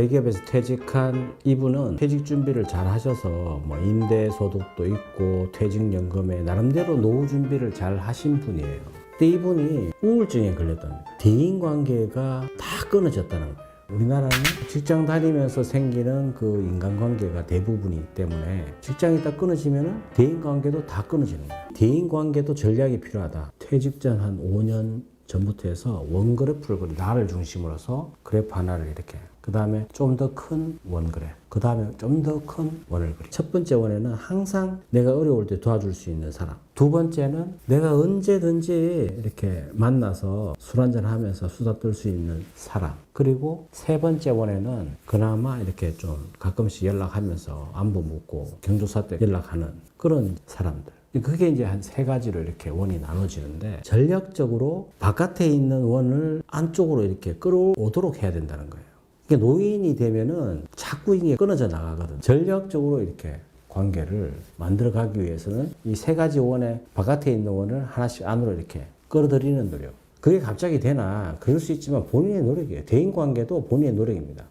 대기업에서 퇴직한 이분은 퇴직 준비를 잘 하셔서 뭐 임대 소득도 있고 퇴직연금에 나름대로 노후 준비를 잘 하신 분이에요. 근데 이분이 우울증에 걸렸답니다. 대인 관계가 다 끊어졌다는 거예요. 우리나라는 직장 다니면서 생기는 그 인간관계가 대부분이기 때문에 직장이 딱 끊어지면은 대인관계도 다 끊어지는 거예요. 대인관계도 전략이 필요하다. 퇴직 전 한 5년 전부터 해서 원그래프를 나를 중심으로 해서 그래프 하나를 이렇게. 그 다음에 좀 더 큰 원그래 그 다음에 좀 더 큰 원을 그리 첫 번째 원에는 항상 내가 어려울 때 도와줄 수 있는 사람. 두 번째는 내가 언제든지 이렇게 만나서 술 한잔 하면서 수다 떨 수 있는 사람. 그리고 세 번째 원에는 그나마 이렇게 좀 가끔씩 연락하면서 안부 묻고 경조사 때 연락하는 그런 사람들 그게 이제 한 세 가지로 이렇게 원이 나눠지는데 전략적으로 바깥에 있는 원을 안쪽으로 이렇게 끌어오도록 해야 된다는 거예요. 그러니까 노인이 되면은 자꾸 이게 끊어져 나가거든. 전략적으로 이렇게 관계를 만들어 가기 위해서는 이 세 가지 원에 바깥에 있는 원을 하나씩 안으로 이렇게 끌어들이는 노력. 그게 갑자기 되나 그럴 수 있지만 본인의 노력이에요. 대인 관계도 본인의 노력입니다.